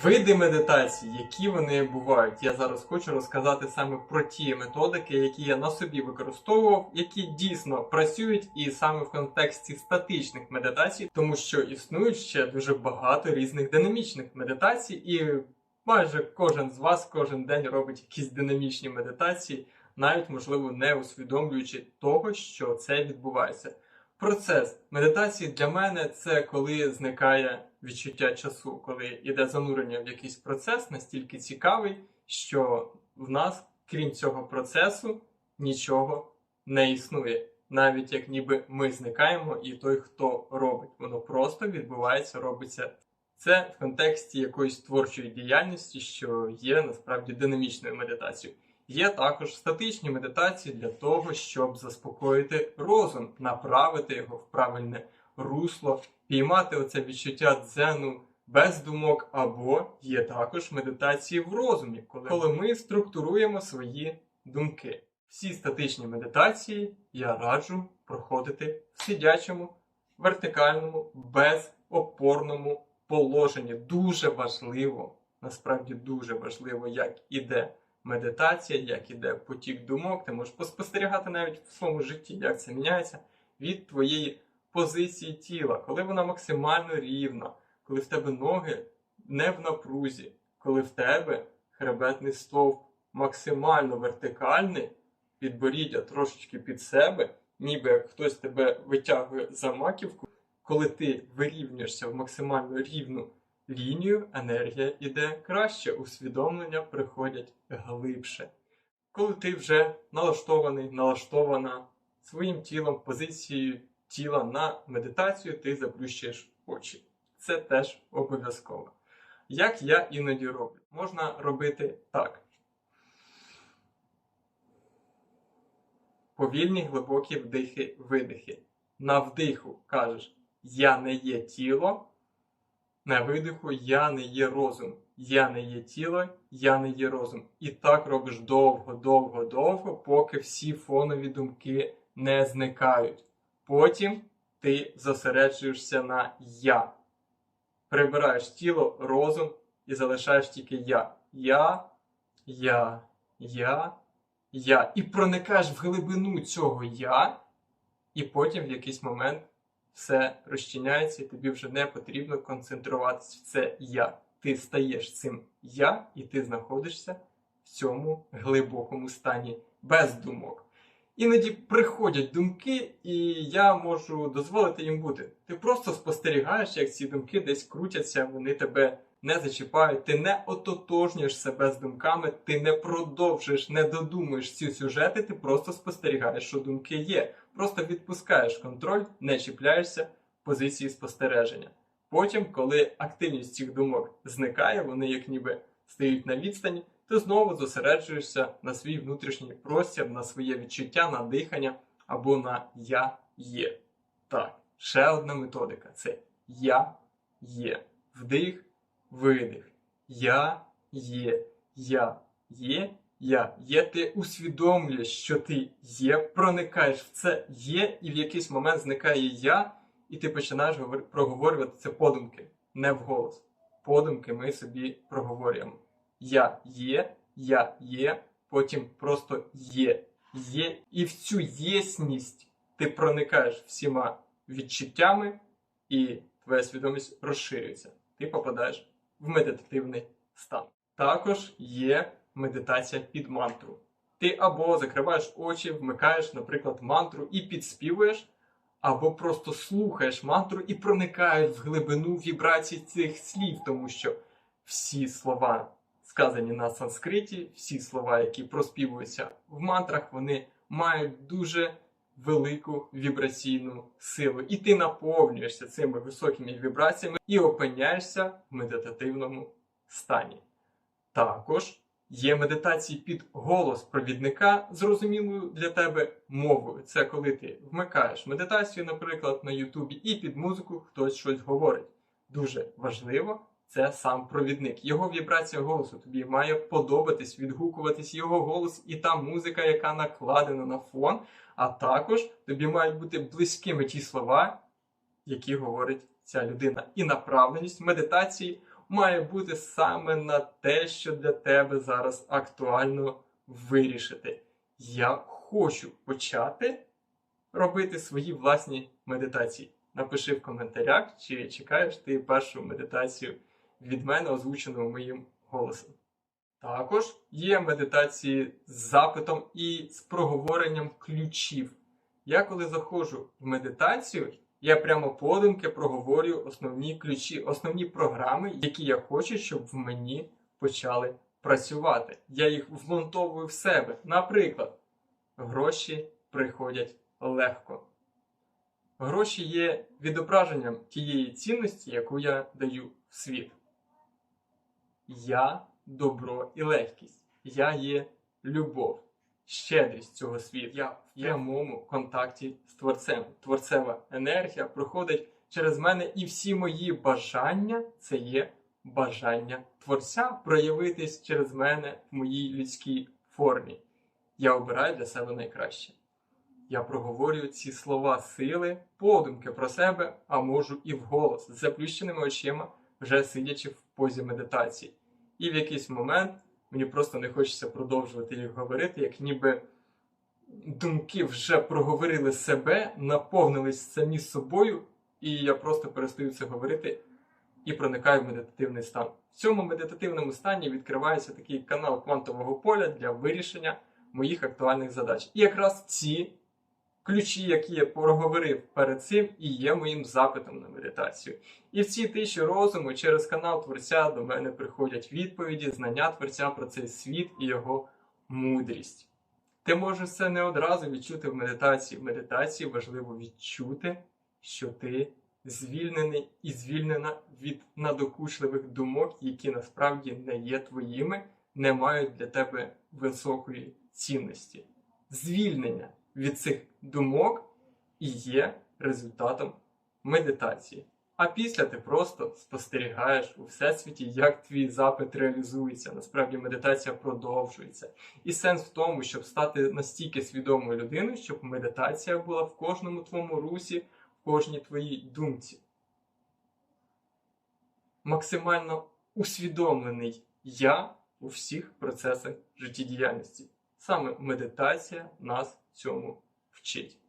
Види медитації, які вони бувають. Я зараз хочу розказати саме про ті методики, які я на собі використовував, які дійсно працюють, і саме в контексті статичних медитацій, тому що існують ще дуже багато різних динамічних медитацій, і майже кожен з вас кожен день робить якісь динамічні медитації, навіть можливо не усвідомлюючи того, що це відбувається. Процес медитації для мене це коли зникає відчуття часу, коли йде занурення в якийсь процес настільки цікавий, що в нас, крім цього процесу, нічого не існує. Навіть як ніби ми зникаємо, і той, хто робить, воно просто відбувається, робиться. Це в контексті якоїсь творчої діяльності, що є насправді динамічною медитацією. Є також статичні медитації для того, щоб заспокоїти розум, направити його в правильне русло, піймати оце відчуття дзену без думок, або є також медитації в розумі, коли, ми структуруємо свої думки. Всі статичні медитації я раджу проходити в сидячому, вертикальному, безопорному положенні. Дуже важливо, насправді дуже важливо, як іде медитація, як іде потік думок. Ти можеш поспостерігати навіть в своєму житті, як це міняється від твоєї позиції тіла, коли вона максимально рівна, коли в тебе ноги не в напрузі, коли в тебе хребетний стовп максимально вертикальний, підборіддя трошечки під себе, ніби як хтось тебе витягує за маківку, коли ти вирівнюєшся в максимально рівну лінію, енергія іде краще, усвідомлення приходять глибше. Коли ти вже налаштований, налаштована своїм тілом, позицією тіла на медитацію, ти заплющуєш очі. Це теж обов'язково. Як я іноді роблю? Можна робити так. Повільні глибокі вдихи, видихи. На вдиху кажеш Я не є тіло. На видиху я не є розум. Я не є тіло, я не є розум. І так робиш довго, довго, довго, поки всі фонові думки не зникають. Потім ти зосереджуєшся на я. Прибираєш тіло, розум і залишаєш тільки я. Я, я, я, я. І проникаєш в глибину цього я, і потім в якийсь момент все розчиняється, і тобі вже не потрібно концентруватися в це я. Ти стаєш цим я, і ти знаходишся в цьому глибокому стані без думок. Іноді приходять думки, і я можу дозволити їм бути. Ти просто спостерігаєш, як ці думки десь крутяться, вони тебе не зачіпають, ти не ототожнюєш себе з думками, ти не продовжуєш, не додумуєш ці сюжети, ти просто спостерігаєш, що думки є. Просто відпускаєш контроль, не чіпляєшся в позиції спостереження. Потім, коли активність цих думок зникає, вони як ніби стають на відстані, ти знову зосереджуєшся на свій внутрішній простір, на своє відчуття, на дихання або на я є. Так, ще одна методика це я є. Вдих, видих. Я є, я є, я є. Ти усвідомлюєш, що ти є, проникаєш в це є, і в якийсь момент зникає я, і ти починаєш говор- проговорювати це подумки, не вголос. Подумки ми собі проговорюємо. Я є, я є, потім просто є, є. І в цю єсність ти проникаєш всіма відчуттями, і твоя свідомість розширюється. Ти попадаєш в медитативний стан. Також є медитація під мантру. Ти або закриваєш очі, вмикаєш, наприклад, мантру і підспівуєш, або просто слухаєш мантру і проникаєш в глибину вібрацій цих слів, тому що всі слова, сказані на санскриті, всі слова, які проспівуються в мантрах, вони мають дуже велику вібраційну силу. І ти наповнюєшся цими високими вібраціями і опиняєшся в медитативному стані. Також є медитації під голос провідника зрозумілою для тебе мовою. Це коли ти вмикаєш медитацію, наприклад, на Ютубі, і під музику хтось щось говорить. Дуже важливо це сам провідник. Його вібрація голосу тобі має подобатись, відгукуватись його голос і та музика, яка накладена на фон. А також тобі мають бути близькими ті слова, які говорить ця людина. І направленість медитації має бути саме на те, що для тебе зараз актуально вирішити. Я хочу почати робити свої власні медитації. Напиши в коментарях, чи чекаєш ти першу медитацію від мене, озвучену моїм голосом. Також є медитації з запитом і з проговоренням ключів. Я коли заходжу в медитацію, я прямо подумки проговорюю основні ключі, основні програми, які я хочу, щоб в мені почали працювати. Я їх вмонтовую в себе. Наприклад, гроші приходять легко. Гроші є відображенням тієї цінності, яку я даю в світ. Я добро і легкість. Я є любов, щедрість цього світу. Я в прямому контакті з Творцем. Творцева енергія проходить через мене, і всі мої бажання це є бажання Творця проявитись через мене в моїй людській формі. Я обираю для себе найкраще. Я проговорюю ці слова сили, подумки про себе, а можу і вголос, з заплющеними очима, вже сидячи в позі медитації. І в якийсь момент мені просто не хочеться продовжувати їх говорити, як ніби думки вже проговорили себе, наповнились самі собою, і я просто перестаю це говорити і проникаю в медитативний стан. В цьому медитативному стані відкривається такий канал квантового поля для вирішення моїх актуальних задач. І якраз ці ключі, які я проговорив перед цим, і є моїм запитом на медитацію. І в цій тиші розуму через канал Творця до мене приходять відповіді, знання Творця про цей світ і його мудрість. Ти можеш це не одразу відчути в медитації. В медитації важливо відчути, що ти звільнений і звільнена від надокучливих думок, які насправді не є твоїми, не мають для тебе високої цінності. Звільнення від цих думок і є результатом медитації. А після ти просто спостерігаєш у всесвіті, як твій запит реалізується. Насправді медитація продовжується. І сенс в тому, щоб стати настільки свідомою людиною, щоб медитація була в кожному твоєму русі, в кожній твоїй думці. Максимально усвідомлений я у всіх процесах життєдіяльності. Саме медитація нас цьому вчить.